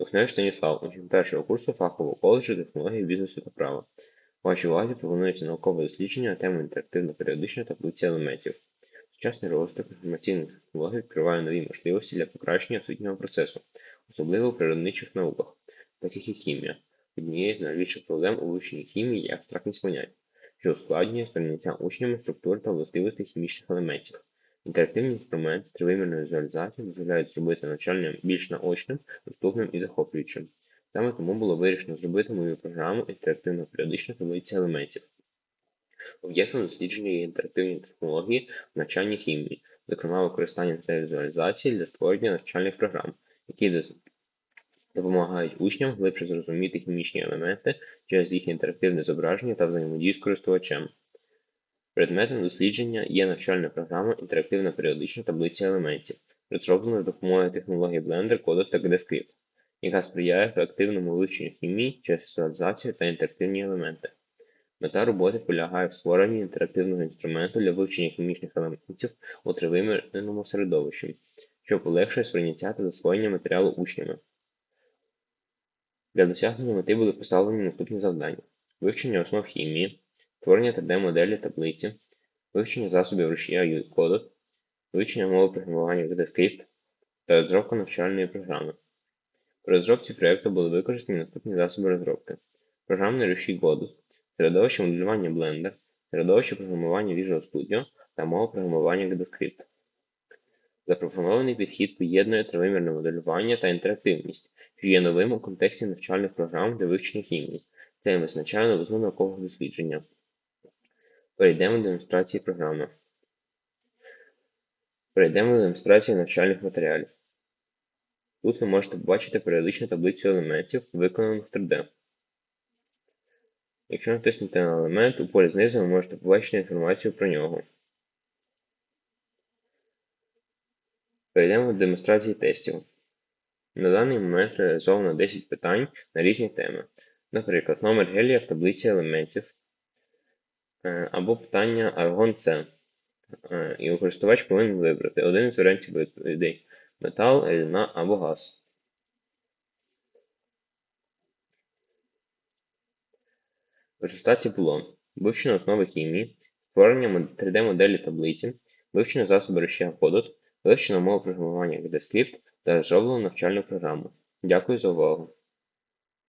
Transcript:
Духневич Станіслав, учень першого курсу фахового коледжу технології бізнесу та права. Вашій увазі пропонується наукове дослідження на тему інтерактивно-періодичної таблиці елементів. Сучасний розвиток інформаційних технологій відкриває нові можливості для покращення освітнього процесу, особливо в природничих науках, таких як хімія. Однією з найбільших проблем у вивченні хімії є абстрактність понять, що ускладнює сприйняття учнями структур та властивостей хімічних елементів. Інтерактивні інструменти з тривимірною дозволяють зробити навчання більш наочним, доступним і захоплюючим. Саме тому було вирішено зробити мою програму інтерактивно-періодична таблиця елементів. Об'єктом дослідження є інтерактивні технології в навчанні хімії, зокрема використання та візуалізації для створення навчальних програм, які допомагають учням глибше зрозуміти хімічні елементи через їх інтерактивне зображення та взаємодію з користувачем. Предметом дослідження є навчальна програма інтерактивна періодична таблиця елементів, розроблена з допомогою технологій Blender, Codec та GDScript, яка сприяє ефективному вивченню хімії через візуалізацію та інтерактивні елементи. Мета роботи полягає в створенні інтерактивного інструменту для вивчення хімічних елементів у тривимірному середовищі, що полегшує сприйняття та засвоєння матеріалу учнями. Для досягнення мети були поставлені наступні завдання: вивчення основ хімії, створення 3D-моделі таблиці, вивчення засобів рушія Unicode, вивчення мови програмування GDScript та розробка навчальної програми. При розробці проєкту були використані наступні засоби розробки: програмний рушій Godot, середовище моделювання Blender, середовище програмування Visual Studio та мова програмування GDScript. Запропонований підхід поєднує тривимірне моделювання та інтерактивність, що є новим у контексті навчальних програм для вивчення хімії. Це визначає новизну наукового дослідження. Перейдемо до демонстрації програми. Перейдемо до демонстрації навчальних матеріалів. Тут ви можете побачити періодичну таблицю елементів, виконану в 3D. Якщо натиснути на елемент, у полі знизу ви можете побачити інформацію про нього. Перейдемо до демонстрації тестів. На даний момент реалізовано 10 питань на різні теми. Наприклад, номер гелія в таблиці елементів або питання аргон С. Е, І користувач повинен вибрати один із варіантів відповідей метал, рідина або газ. В результаті було вивчено основи хімії, створення 3D-моделі таблиці, вивчено засоби рушія Godot, вивчено мову програмування GDScript та розроблено навчальну програму. Дякую за увагу!